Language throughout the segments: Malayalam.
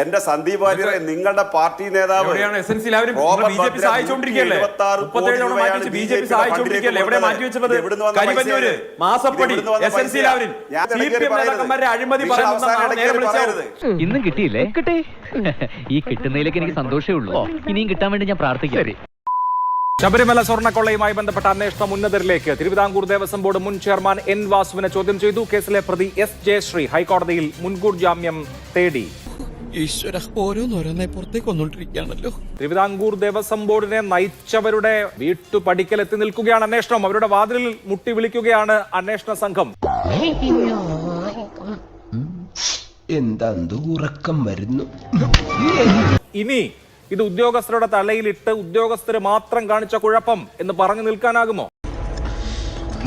എന്റെ സന്ദീപ് വാര്യരെ നിങ്ങളുടെ പാർട്ടി നേതാവ് എവിടെയാണ്? എസൻസിൽ അവർ റോബർട്ട് ബി ജെ പി ഭദ്ര സഹായിച്ചുകൊണ്ടിരിക്കുകയല്ലേ 176 മുപ്പത്തേഴ് തവണ കോടി മാറ്റി ബി ജെ പി രൂപയാണ് സഹായിച്ചുകൊണ്ടിരിക്കുകയല്ലേ എവിടെ മാറ്റി വെച്ചത് ഇത് ഇവിടുന്ന് വന്ന കരിവന്നൂര് പൈസയാണ്. മാസപ്പടി ഇത് ഇവിടുന്ന് വന്ന എസൻസിൽ പൈസയാണ്. അവരിൽ. ഞാൻ സി ഇടയ്ക്ക് പി എം പറയരുത്. നേതാക്കന്മാരെ അഴിമതി നിങ്ങൾ അവസാനം പറയുന്ന ഇടയ്ക്ക് നേരെ വിളിച്ചത്. പറയരുത്. ഇന്നും കിട്ടിയില്ലേ? കിട്ടി. ഈ കിട്ടുന്നതിലേക്ക് എനിക്ക് സന്തോഷമേ ഉള്ളൂ. ഇനിയും കിട്ടാൻ വേണ്ടി ഞാൻ പ്രാർത്ഥിക്കാം. ശബരിമല സ്വർണക്കൊള്ളയുമായി ബന്ധപ്പെട്ട അന്വേഷണം ഉന്നതരിലേക്ക്. തിരുവിതാംകൂർ ദേവസ്വം ബോർഡ് മുൻ ചെയർമാൻ എൻ വാസുവിനെ ചോദ്യം ചെയ്തു. കേസിലെ പ്രതി എസ് ജയശ്രീ ഹൈക്കോടതിയിൽ മുൻകൂർ ജാമ്യം തേടി. ഈശ്വര ഓരോന്നോരോന്നെ പുറത്തേക്ക് വന്നുകൊണ്ടിരിക്കുകയാണല്ലോ തിരുവിതാംകൂർ ദേവസ്വം ബോർഡിനെ നയിച്ചവരുടെ വീട്ടുപടിക്കൽ എത്തി നിൽക്കുകയാണ് അന്വേഷണം. അവരുടെ വാതിലിൽ മുട്ടി വിളിക്കുകയാണ് അന്വേഷണ സംഘം. എന്താ ഉറക്കം വരുന്നു? ഇനി ഇത് ഉദ്യോഗസ്ഥരുടെ തലയിലിട്ട് ഉദ്യോഗസ്ഥര് മാത്രം കാണിച്ച കുഴപ്പം എന്ന് പറഞ്ഞു നിൽക്കാനാകുമോ?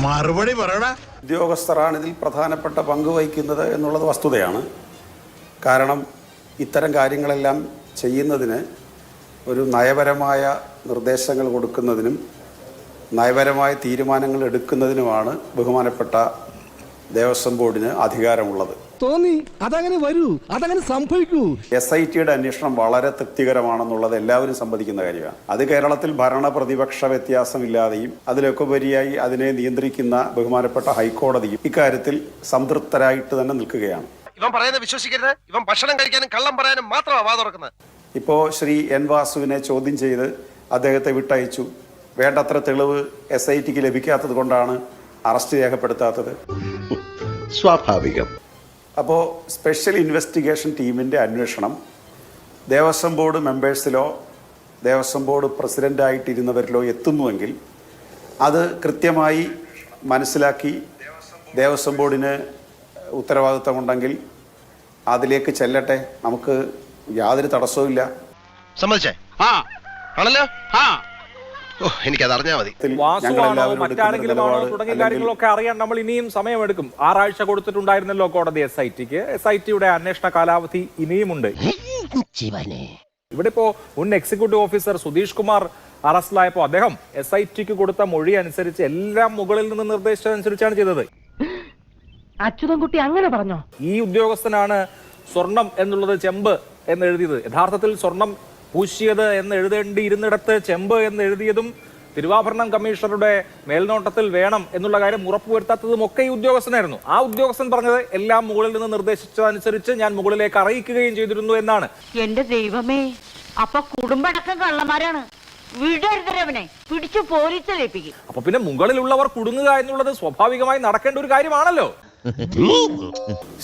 മറുപടി പറയടാ. ഉദ്യോഗസ്ഥരാണ് ഇതിൽ പ്രധാനപ്പെട്ട പങ്ക് വഹിക്കുന്നത് എന്നുള്ളത് വസ്തുതയാണ്. കാരണം ഇത്തരം കാര്യങ്ങളെല്ലാം ചെയ്യുന്നതിന് ഒരു നയപരമായ നിർദ്ദേശങ്ങൾ കൊടുക്കുന്നതിനും നയപരമായ തീരുമാനങ്ങൾ എടുക്കുന്നതിനുമാണ് ബഹുമാനപ്പെട്ട ദേവസ്വം ബോർഡിന് അധികാരമുള്ളത്. തോന്നി അതങ്ങനെ വരൂ അതങ്ങനെ സംഭവിക്കൂ. എസ് ഐ ടിയുടെ അന്വേഷണം വളരെ തൃപ്തികരമാണെന്നുള്ളത് എല്ലാവരും സമ്മതിക്കുന്ന കാര്യമാണ്. അത് കേരളത്തിൽ ഭരണ പ്രതിപക്ഷ വ്യത്യാസമില്ലാതെയും അതിലൊക്കെ ഉപരിയായി അതിനെ നിയന്ത്രിക്കുന്ന ബഹുമാനപ്പെട്ട ഹൈക്കോടതിയും ഇക്കാര്യത്തിൽ സംതൃപ്തരായിട്ട് തന്നെ നിൽക്കുകയാണ്. ഇവൻ പറയുന്നത് വിശ്വസിക്കരുത്. ഇവൻ ഭക്ഷണം കഴിക്കാനും കള്ളം പറയാനും മാത്രമാണ് വാ തുറക്കുന്നത് ഇപ്പോൾ ശ്രീ എൻ വാസുവിനെ ചോദ്യം ചെയ്ത് അദ്ദേഹത്തെ വിട്ടയച്ചു. വേണ്ടത്ര തെളിവ് എസ് ഐ ടിക്ക് ലഭിക്കാത്തത് കൊണ്ടാണ് അറസ്റ്റ് രേഖപ്പെടുത്താത്തത്. സ്വാഭാവികം. അപ്പോ സ്പെഷ്യൽ ഇൻവെസ്റ്റിഗേഷൻ ടീമിന്റെ അന്വേഷണം. ദേവസ്വം ബോർഡ് മെമ്പേഴ്സിലോ ദേവസ്വം ബോർഡ് പ്രസിഡന്റായിട്ടിരുന്നവരിലോ എത്തുന്നുവെങ്കിൽ അത് കൃത്യമായി മനസ്സിലാക്കി ദേവസ്വം ബോർഡിന് ഉത്തരവാദിത്തമുണ്ടെങ്കിൽ അതിലേക്ക് ചെല്ലട്ടെ. നമുക്ക് യാതൊരു തടസ്സവുമില്ല സമ്മതിച്ചേ? ആ. ആണല്ലോ? ആ. ഓ എനിക്കത് അറിഞ്ഞാ മതി. വാസുവാണോ തുടങ്ങിയ കാര്യങ്ങളൊക്കെ അറിയാൻ നമ്മൾ ഇനിയും സമയമെടുക്കും. ആറാഴ്ച കൊടുത്തിട്ടുണ്ടായിരുന്നല്ലോ കോടതി എസ് ഐ ടിക്ക് എസ് ഐ ടിയുടെ അന്വേഷണ കാലാവധി ഇനിയുമുണ്ട്. ഇവിടെ ഇപ്പോ മുൻ എക്സിക്യൂട്ടീവ് ഓഫീസർ സുധീഷ് കുമാർ അറസ്റ്റിലായപ്പോ അദ്ദേഹം എസ് ഐ ടിക്ക് കൊടുത്ത മൊഴി അനുസരിച്ച് എല്ലാം മുകളിൽ നിന്ന് നിർദ്ദേശിച്ചതനുസരിച്ചാണ് ചെയ്തത്. അച്യുതൻകുട്ടി അങ്ങനെ പറഞ്ഞോ? ഈ ഉദ്യോഗസ്ഥനാണ് സ്വർണം എന്നുള്ളത് ചെമ്പ് എന്ന് എഴുതിയത് യഥാർത്ഥത്തിൽ സ്വർണം പൂശിയത് എന്ന് എഴുതേണ്ടിയിരുന്നിടത്ത് ചെമ്പ് എന്ന് എഴുതിയതും തിരുവാഭരണം കമ്മീഷണറുടെ മേൽനോട്ടത്തിൽ വേണം എന്നുള്ള കാര്യം ഉറപ്പുവരുത്താത്തതും ഒക്കെ ഈ ഉദ്യോഗസ്ഥനായിരുന്നു. ആ ഉദ്യോഗസ്ഥൻ പറഞ്ഞത് എല്ലാം മുകളിൽ നിന്ന് നിർദ്ദേശിച്ചതനുസരിച്ച് ഞാൻ മുകളിലേക്ക് അറിയിക്കുകയും ചെയ്തിരുന്നു എന്നാണ്. എന്റെ ദൈവമേ അപ്പൊ കുടുംബടക്കം കള്ളന്മാരാണ്. പിടിച്ചു പോലീസിലേപ്പിക്കും അപ്പൊ പിന്നെ മുകളിലുള്ളവർ കുടുങ്ങുക എന്നുള്ളത് സ്വാഭാവികമായി നടക്കേണ്ട ഒരു കാര്യമാണല്ലോ.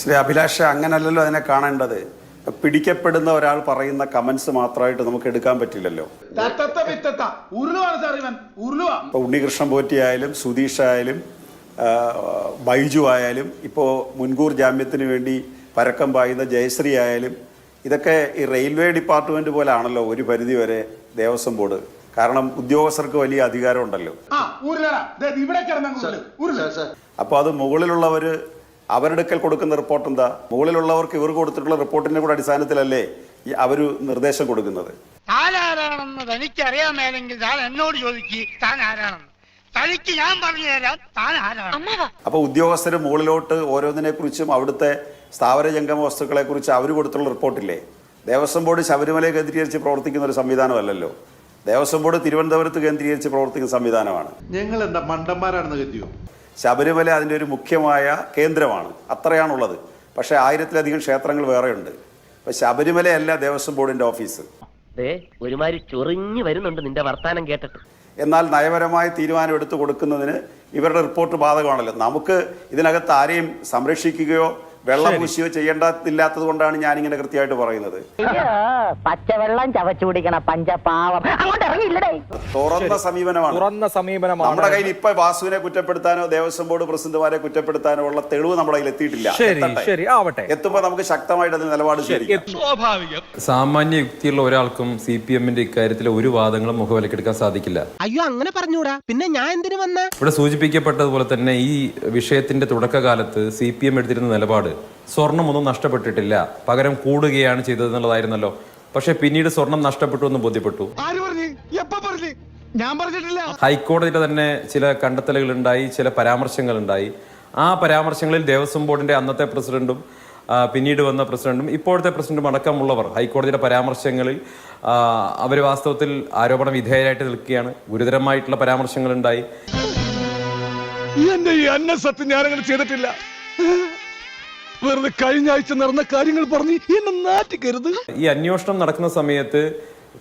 ശ്രീ അഭിലാഷ അങ്ങനല്ലല്ലോ അതിനെ കാണേണ്ടത്. പിടിക്കപ്പെടുന്ന ഒരാൾ പറയുന്ന കമന്റ്സ് മാത്രമായിട്ട് നമുക്ക് എടുക്കാൻ പറ്റില്ലല്ലോ. ഇപ്പൊ ഉണ്ണികൃഷ്ണൻ പോറ്റി ആയാലും സുധീഷ് ആയാലും ബൈജു ആയാലും ഇപ്പോൾ മുൻകൂർ ജാമ്യത്തിന് വേണ്ടി പരക്കം പായുന്ന ജയശ്രീ ആയാലും ഇതൊക്കെ ഈ റെയിൽവേ ഡിപ്പാർട്ട്മെന്റ് പോലെ ആണല്ലോ ഒരു പരിധി വരെ ദേവസ്വം ബോർഡ്. കാരണം ഉദ്യോഗസ്ഥർക്ക് വലിയ അധികാരം ഉണ്ടല്ലോ അപ്പോൾ അത് മുകളിലുള്ളവര് അവരെടുക്കൽ കൊടുക്കുന്ന റിപ്പോർട്ട് എന്താ? മുകളിലുള്ളവർക്ക് ഇവർ കൊടുത്തിട്ടുള്ള റിപ്പോർട്ടിന്റെ കൂടെ അടിസ്ഥാനത്തിലല്ലേ അവർ നിർദ്ദേശം കൊടുക്കുന്നത്? അപ്പൊ ഉദ്യോഗസ്ഥര് മേലെങ്കിൽ താൻ എന്നോട് ചോദിക്ക് താൻ ആരാണെന്ന് തനിക്ക് ഞാൻ പറഞ്ഞു തരാം താൻ ആരാണ് അപ്പോൾ ഉദ്യോഗസ്ഥർ മുകളിലോട്ട് ഓരോന്നിനെ കുറിച്ചും അവിടുത്തെ സ്ഥാവര ജംഗമ വസ്തുക്കളെ കുറിച്ച് അവർ കൊടുത്തുള്ള റിപ്പോർട്ടില്ലേ ദേവസ്വം ബോർഡ് ശബരിമലയെ കേന്ദ്രീകരിച്ച് പ്രവർത്തിക്കുന്ന ഒരു സംവിധാനമല്ലല്ലോ ദേവസ്വം ബോർഡ് തിരുവനന്തപുരത്ത് കേന്ദ്രീകരിച്ച് പ്രവർത്തിക്കുന്ന സംവിധാനമാണ്. ഞങ്ങൾ എന്താ മണ്ടന്മാരാണെന്ന് കരുതിയോ? ശബരിമല അതിന്റെ ഒരു മുഖ്യമായ കേന്ദ്രമാണ്. അത്രയാണുള്ളത്. പക്ഷേ ആയിരത്തിലധികം ക്ഷേത്രങ്ങൾ വേറെയുണ്ട്. അപ്പം ശബരിമലയല്ല ദേവസ്വം ബോർഡിന്റെ ഓഫീസ്. ഒരുമാതിരി ചൊറിഞ്ഞു വരുന്നുണ്ട് നിന്റെ വർത്താനം കേട്ടിട്ട്. എന്നാൽ നയപരമായ തീരുമാനം എടുത്തു കൊടുക്കുന്നതിന് ഇവരുടെ റിപ്പോർട്ട് ബാധകമാണല്ലോ. നമുക്ക് ഇതിനകത്ത് ആരെയും സംരക്ഷിക്കുകയോ വെള്ളം പൂശിയോ ചെയ്യേണ്ടതില്ലാത്തത് കൊണ്ടാണ് ഞാനിങ്ങനെ കൃത്യമായിട്ട് പറയുന്നത്. പച്ചവെള്ളം ചവച്ചു കുടിക്കണ പഞ്ചപാവം. അങ്ങോട്ട് ഇറങ്ങിയില്ലടേ. തുറന്ന സമീപനമാണ്. തുറന്ന സമീപനമാണ്. നമ്മുടെ കയ്യിൽ ഇപ്പൊ വാസുവിനെ കുറ്റപ്പെടുത്താനോ ദേവസ്വം ബോർഡ് പ്രസിഡന്റുമാരെ കുറ്റപ്പെടുത്താനോ ഉള്ള തെളിവ് നമ്മുടെ കയ്യിൽ എത്തിയിട്ടില്ല. ശരി ശരി. ആവട്ടെ. എത്തുമ്പോൾ നമുക്ക് ശക്തമായിട്ട് അതിന് നിലപാട് എത്തും. സാമാന്യ യുക്തിയുള്ള ഒരാൾക്കും സി പി എമ്മിന്റെ ഇക്കാര്യത്തിൽ ഒരു വാദങ്ങളും മുഖവിലക്കെടുക്കാൻ സാധിക്കില്ല. അയ്യോ അങ്ങനെ പറഞ്ഞൂടാ. പിന്നെ ഞാൻ എന്തിനു വന്ന? ഇവിടെ സൂചിപ്പിക്കപ്പെട്ടതുപോലെ തന്നെ ഈ വിഷയത്തിന്റെ തുടക്കകാലത്ത് സി പി എം എടുത്തിരുന്ന നിലപാട് സ്വർണമൊന്നും നഷ്ടപ്പെട്ടിട്ടില്ല. പകരം കൂടുകയാണ് ചെയ്തതെന്നുള്ളതായിരുന്നല്ലോ. പക്ഷെ പിന്നീട് സ്വർണം നഷ്ടപ്പെട്ടു എന്ന് ബോധ്യപ്പെട്ടു. ഞാൻ പറഞ്ഞിട്ടില്ല. ഹൈക്കോടതിയുടെ തന്നെ ചില കണ്ടെത്തലുകൾ ഉണ്ടായി ചില പരാമർശങ്ങൾ ഉണ്ടായി ആ പരാമർശങ്ങളിൽ ദേവസ്വം ബോർഡിന്റെ അന്നത്തെ പ്രസിഡന്റും പിന്നീട് വന്ന പ്രസിഡന്റും ഇപ്പോഴത്തെ പ്രസിഡന്റും അടക്കമുള്ളവർ ഹൈക്കോടതിയുടെ പരാമർശങ്ങളിൽ അവർ വാസ്തവത്തിൽ ആരോപണ വിധേയരായിട്ട് നിൽക്കുകയാണ്. ഗുരുതരമായിട്ടുള്ള പരാമർശങ്ങളുണ്ടായി. എന്റെ ഈ ഞാനങ്ങനെ ചെയ്തിട്ടില്ല. വെറുതെ കഴിഞ്ഞ ആഴ്ച നടന്ന കാര്യങ്ങൾ പറഞ്ഞ് എന്നെ നാറ്റിക്കരുത്. ഈ അന്വേഷണം നടക്കുന്ന സമയത്ത്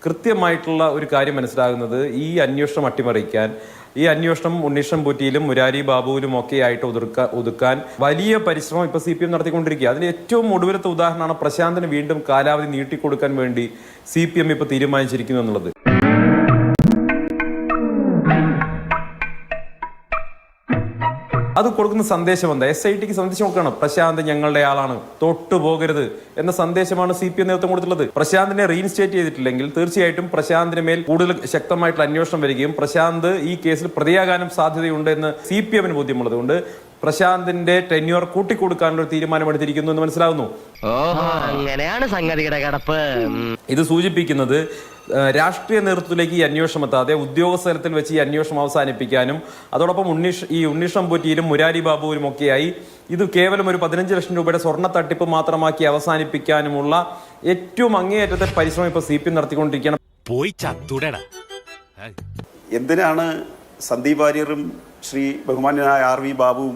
കൃത്യമായിട്ടുള്ള ഒരു കാര്യം മനസ്സിലാകുന്നത് ഈ അന്വേഷണം അട്ടിമറിക്കാൻ ഈ അന്വേഷണം ഉണ്ണീഷം പൂറ്റിയിലും മുരാരി ബാബുവിലും ഒക്കെ ആയിട്ട് ഒതുക്ക ഒതുക്കാൻ വലിയ പരിശ്രമം ഇപ്പൊ സി പി എം നടത്തിക്കൊണ്ടിരിക്കുക. അതിന് ഏറ്റവും ഒടുവിലത്തെ ഉദാഹരണമാണ് പ്രശാന്തിന് വീണ്ടും കാലാവധി നീട്ടിക്കൊടുക്കാൻ വേണ്ടി സി പി എം ഇപ്പൊ തീരുമാനിച്ചിരിക്കുന്നു എന്നുള്ളത്. കൊടുക്കുന്ന സന്ദേശം എന്താ? എസ് ഐ ടിക്ക് സന്ദേശം കൊടുക്കണം. പ്രശാന്ത് ഞങ്ങളുടെ ആളാണ്. തൊട്ടു പോകരുത് എന്ന സന്ദേശമാണ് സി പി എം നേതൃത്വം കൊടുത്തിട്ടുള്ളത്. പ്രശാന്തിനെ റീഇൻസ്റ്റേറ്റ് ചെയ്തിട്ടില്ലെങ്കിൽ തീർച്ചയായിട്ടും പ്രശാന്തിന് മേൽ കൂടുതൽ ശക്തമായിട്ടുള്ള അന്വേഷണം വരികയും പ്രശാന്ത് ഈ കേസിൽ പ്രതിയാകാനും സാധ്യതയുണ്ട് എന്ന് സി പി എമ്മിന് ബോധ്യമുള്ളത് കൊണ്ട് പ്രശാന്തിന്റെ ടെന്യൂർ കൂട്ടിക്കൊടുക്കാനുള്ള ഒരു തീരുമാനമെടുത്തിരിക്കുന്നു എന്ന് മനസ്സിലാവുന്നു. ഓഹോ. അങ്ങനെയാണ് സംഗതിയുടെ കിടപ്പ്. ഇത് സൂചിപ്പിക്കുന്നത് രാഷ്ട്രീയ നേതൃത്വത്തിലേക്ക് ഈ അന്വേഷണം എത്താതെ ഉദ്യോഗസ്ഥ തലത്തിൽ വെച്ച് ഈ അന്വേഷണം അവസാനിപ്പിക്കാനും അതോടൊപ്പം ഉണ്ണീഷ് ഈ ഉണ്ണീഷം പൊറ്റിയിലും മുരാരി ബാബുവിലും ഒക്കെയായി ഇത് കേവലം ഒരു പതിനഞ്ച് ലക്ഷം രൂപയുടെ സ്വർണ തട്ടിപ്പ് മാത്രമാക്കി അവസാനിപ്പിക്കാനുമുള്ള ഏറ്റവും അങ്ങേയറ്റത്തെ പരിശ്രമം ഇപ്പോൾ സി പി എം നടത്തിക്കൊണ്ടിരിക്കുകയാണ്. പോയി ചത്തുടടാ. എന്തിനാണ് സന്ദീപ് വാര്യറും ശ്രീ ബഹുമാന്യനായ ആർ വി ബാബുവും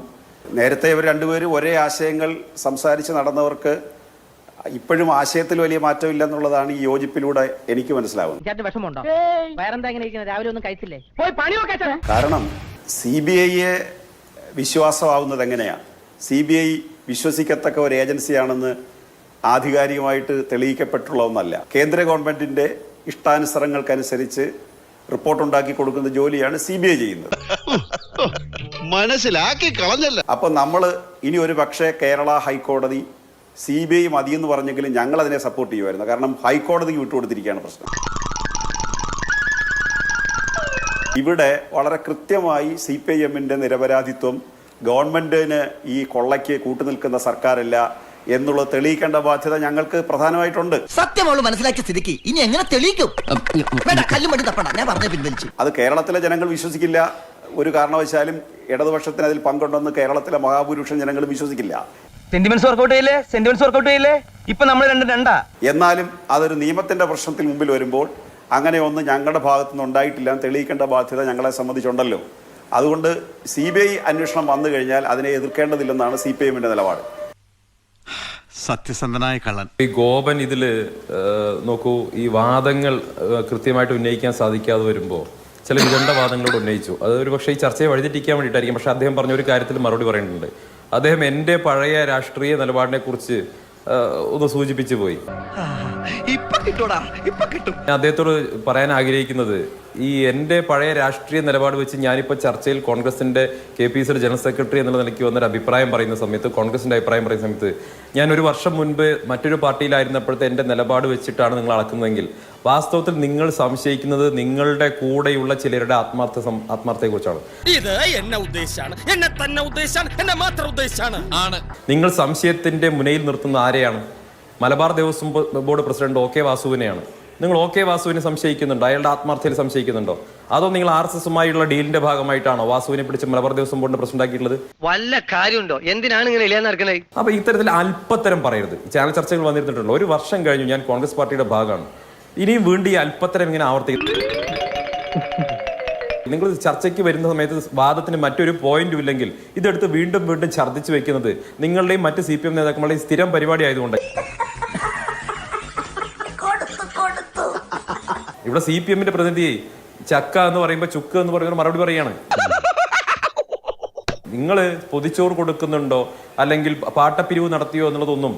നേരത്തെ ഇവർ രണ്ടുപേരും ഒരേ ആശയങ്ങൾ സംസാരിച്ച് നടന്നവർക്ക് ഇപ്പോഴും ആശയത്തിൽ വലിയ മാറ്റമില്ല എന്നുള്ളതാണ് ഈ യോജിപ്പിലൂടെ എനിക്ക് മനസ്സിലാവുന്നത്. ചേട്ടന് വിഷമമുണ്ടോ? വേറെന്താ ഇങ്ങനെ ഇരിക്കുന്നത്? രാവിലെ ഒന്നും കഴിച്ചില്ലേ? പോയി പണി നോക്കാൻ കാരണം സി ബി ഐയെ വിശ്വാസമാവുന്നത് എങ്ങനെയാണ് സി ബി ഐ വിശ്വസിക്കത്തക്ക ഒരു ഏജൻസിയാണെന്ന് ആധികാരികമായിട്ട് തെളിയിക്കപ്പെട്ടുള്ള ഒന്നല്ല. കേന്ദ്ര ഗവൺമെന്റിന്റെ ഇഷ്ടാനുസരങ്ങൾക്കനുസരിച്ച് റിപ്പോർട്ട് ഉണ്ടാക്കി കൊടുക്കുന്ന ജോലിയാണ് സി ബി ഐ ചെയ്യുന്നത്. മനസ്സിലാക്കി കളഞ്ഞല്ല. അപ്പൊ നമ്മൾ ഇനി ഒരു പക്ഷേ കേരള ഹൈക്കോടതി സി ബി ഐ മതി എന്ന് പറഞ്ഞെങ്കിലും ഞങ്ങൾ അതിനെ സപ്പോർട്ട് ചെയ്യുമായിരുന്നു. കാരണം ഹൈക്കോടതിക്ക് വിട്ടുകൊടുത്തിരിക്കുകയാണ് പ്രശ്നം. ഇവിടെ വളരെ കൃത്യമായി സി പി ഐ എമ്മിന്റെ നിരപരാധിത്വം ഗവൺമെന്റിന് ഈ കൊള്ളയ്ക്ക് കൂട്ടുനിൽക്കുന്ന സർക്കാരല്ല എന്നുള്ളത് തെളിയിക്കേണ്ട ബാധ്യത ഞങ്ങൾക്ക് പ്രധാനമായിട്ടുണ്ട്. സത്യമുള്ള മനസ്സിലാക്കിയ സ്ഥിതിക്ക് ഇനി എങ്ങനെ തെളിയിക്കും? ഞാൻ പറഞ്ഞ പിൻവലിച്ചു. അത് കേരളത്തിലെ ജനങ്ങൾ വിശ്വസിക്കില്ല. ഒരു കാരണവശാലും ഇടതുപക്ഷത്തിന് അതിൽ പങ്കുണ്ടെന്ന് കേരളത്തിലെ മഹാഭൂരിപക്ഷം ജനങ്ങൾ വിശ്വസിക്കില്ല. സെന്റിമെന്റ്സ് വർക്കൗട്ട് ചെയ്യില്ലേ? സെന്റിമെന്റ്സ് വർക്കൗട്ട് ചെയ്യില്ലേ? ഇപ്പൊ നമ്മൾ രണ്ട് രണ്ടാ? എന്നാലും അതൊരു നിയമത്തിന്റെ പ്രശ്നത്തിൽ മുമ്പിൽ വരുമ്പോൾ അങ്ങനെ ഒന്നും ഞങ്ങളുടെ ഭാഗത്തുനിന്ന് ഉണ്ടായിട്ടില്ല തെളിയിക്കേണ്ട ബാധ്യത ഞങ്ങളെ സംബന്ധിച്ചുണ്ടല്ലോ. അതുകൊണ്ട് സി ബി ഐ അന്വേഷണം വന്നു കഴിഞ്ഞാൽ അതിനെ എതിർക്കേണ്ടതില്ലെന്നാണ് സി പി എമ്മിന്റെ നിലപാട്. സത്യസന്ധനായ കള്ളൻ. ഈ ഗോപൻ ഇതിൽ നോക്കൂ ഈ വാദങ്ങൾ കൃത്യമായിട്ട് ഉന്നയിക്കാൻ സാധിക്കാതെ വരുമ്പോൾ ചില വിദണ്ഡ വാദങ്ങളോട് ഉന്നയിച്ചു. അത് ഒരു പക്ഷേ ഈ ചർച്ചയെ വഴിതെറ്റിക്കാൻ വേണ്ടിയിട്ടായിരിക്കും. പക്ഷെ അദ്ദേഹം പറഞ്ഞ ഒരു കാര്യത്തിൽ മറുപടി പറയുന്നുണ്ട്. അദ്ദേഹം എന്റെ പഴയ രാഷ്ട്രീയ നിലപാടിനെ കുറിച്ച് ഒന്ന് സൂചിപ്പിച്ചു പോയി. ഇപ്പൊ കിട്ടൂടാ ഇപ്പൊ കിട്ടും. ഞാൻ അദ്ദേഹത്തോട് പറയാൻ ആഗ്രഹിക്കുന്നത് ഈ എന്റെ പഴയ രാഷ്ട്രീയ നിലപാട് വെച്ച് ഞാനിപ്പോൾ ചർച്ചയിൽ കോൺഗ്രസിന്റെ കെ പി സിയുടെ ജനറൽ സെക്രട്ടറി എന്നുള്ള നിലയ്ക്ക് വന്നൊരു അഭിപ്രായം പറയുന്ന സമയത്ത് കോൺഗ്രസിന്റെ അഭിപ്രായം പറയുന്ന സമയത്ത് ഞാൻ ഒരു വർഷം മുൻപ് മറ്റൊരു പാർട്ടിയിലായിരുന്നപ്പോഴത്തെ എന്റെ നിലപാട് വെച്ചിട്ടാണ് നിങ്ങൾ അളക്കുന്നതെങ്കിൽ വാസ്തവത്തിൽ നിങ്ങൾ സംശയിക്കുന്നത് നിങ്ങളുടെ കൂടെയുള്ള ചിലരുടെ ആത്മാർത്ഥ ആത്മാർത്ഥയെ കുറിച്ചാണ് ഇത് എന്നെ ഉദ്ദേശാണ് എന്നെ തന്നെ ഉദ്ദേശാണ് എന്നെ മാത്രം ഉദ്ദേശാണ് ആണ്. നിങ്ങൾ സംശയത്തിന്റെ മുനയിൽ നിർത്തുന്ന ആരെയാണ്? Malabar Devaswom board president O K വാസുവിനെയാണ്. നിങ്ങൾ ഒ കെ വാസുവിനെ സംശയിക്കുന്നുണ്ടോ? അയാളുടെ ആത്മാർത്ഥയിൽ സംശയിക്കുന്നുണ്ടോ? അതോ നിങ്ങൾ ആർ എസ് എസുമായുള്ള ഡീലിന്റെ ഭാഗമായിട്ടാണോ വാസുവിനെ പിടിച്ച് മലബാർ ദേവസ്വം ബോർഡിന്റെ പ്രസിഡന്റ് ഉണ്ടാക്കിയിട്ടുള്ളത് വല്ല കാര്യമുണ്ടോ? എന്തിനാണ് ഇങ്ങനെ അപ്പൊ ഇത്തരത്തിൽ അല്പത്തരം പറയരുത്. ചാനൽ ചർച്ചകൾ വന്നിരുന്നിട്ടുണ്ടല്ലോ. ഒരു വർഷം കഴിഞ്ഞു ഞാൻ കോൺഗ്രസ് പാർട്ടിയുടെ ഭാഗമാണ്. ഇനിയും വീണ്ടും ഈ അല്പത്തരം ഇങ്ങനെ ആവർത്തിക്കും. നിങ്ങൾ ചർച്ചയ്ക്ക് വരുന്ന സമയത്ത് വാദത്തിന് മറ്റൊരു പോയിന്റും ഇല്ലെങ്കിൽ ഇതെടുത്ത് വീണ്ടും വീണ്ടും ഛർദ്ദിച്ചു വെക്കുന്നത് നിങ്ങളുടെയും മറ്റ് സി പി എം നേതാക്കന്മാരുടെയും സ്ഥിരം പരിപാടി ആയതുകൊണ്ട് ഇവിടെ സി പി എമ്മിന്റെ പ്രതിനിധി ചക്ക എന്ന് പറയുമ്പോൾ ചുക്ക് എന്ന് പറയുന്ന മറുപടി പറയാണ്. നിങ്ങൾ പൊതിച്ചോറ് കൊടുക്കുന്നുണ്ടോ? അല്ലെങ്കിൽ പാട്ടപ്പിരിവ് നടത്തിയോ എന്നുള്ളതൊന്നും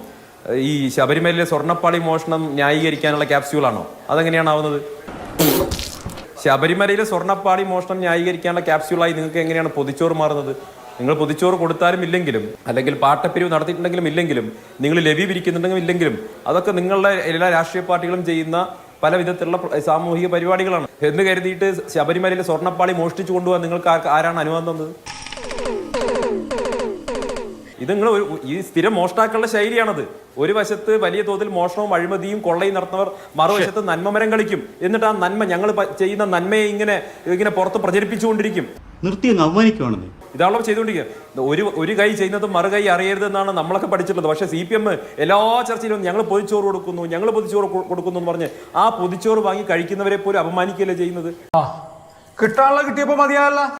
ഈ ശബരിമലയിലെ സ്വർണപ്പാളി മോഷണം ന്യായീകരിക്കാനുള്ള ക്യാപ്സ്യൂളാണോ? അതെങ്ങനെയാണ് ആവുന്നത്? ശബരിമലയിലെ സ്വർണപ്പാളി മോഷണം ന്യായീകരിക്കാനുള്ള ക്യാപ്സ്യൂളായി നിങ്ങൾക്ക് എങ്ങനെയാണ് പൊതിച്ചോറ് മാറുന്നത്? നിങ്ങൾ പൊതിച്ചോറ് കൊടുത്താലും ഇല്ലെങ്കിലും അല്ലെങ്കിൽ പാട്ടപ്പിരിവ് നടത്തിയിട്ടുണ്ടെങ്കിലും ഇല്ലെങ്കിലും നിങ്ങൾ ലവി പിരിക്കുന്നുണ്ടെങ്കിലും ഇല്ലെങ്കിലും അതൊക്കെ നിങ്ങളുടെ എല്ലാ രാഷ്ട്രീയ പാർട്ടികളും ചെയ്യുന്ന പല വിധത്തിലുള്ള സാമൂഹിക പരിപാടികളാണ്. എന്ന് കരുതിയിട്ട് ശബരിമലയിലെ സ്വർണപ്പാളി മോഷ്ടിച്ചു കൊണ്ടുപോകാൻ നിങ്ങൾക്ക് ആരാണ് അനുവാദം തന്നത്? ഇത് നിങ്ങൾ ഒരു ഈ സ്ഥിരം മോഷ്ടാക്കളുടെ ശൈലിയാണത്. ഒരു വശത്ത് വലിയ തോതിൽ മോഷണവും അഴിമതിയും കൊള്ളയും നടത്തുന്നവർ മറുവശത്ത് നന്മമരം കളിക്കും. എന്നിട്ട് ആ നന്മ ഞങ്ങൾ ചെയ്യുന്ന നന്മയെ ഇങ്ങനെ ഇങ്ങനെ പുറത്ത് പ്രചരിപ്പിച്ചുകൊണ്ടിരിക്കും. നിർത്തി അങ്ങ് അവമാനിക്കുവാണെന്നേ. ഇതാണല്ലോ ചെയ്തുകൊണ്ടിരിക്കുക. ഒരു ഒരു കൈ ചെയ്യുന്നത് മറു കൈ അറിയരുതെന്നാണ് നമ്മളൊക്കെ പഠിച്ചിട്ടുള്ളത്. പക്ഷേ സി പി എം എല്ലാ ചർച്ചയിലും ഞങ്ങൾ പൊതിച്ചോറ് കൊടുക്കുന്നു ഞങ്ങൾ പൊതിച്ചോറ് കൊടുക്കുന്നു എന്ന് പറഞ്ഞ് ആ പൊതിച്ചോറ് വാങ്ങി കഴിക്കുന്നവരെ പോലും അപമാനിക്കുകയല്ലേ ചെയ്യുന്നത്? കിട്ടാനുള്ള കിട്ടിയപ്പോൾ മതിയായല്ല.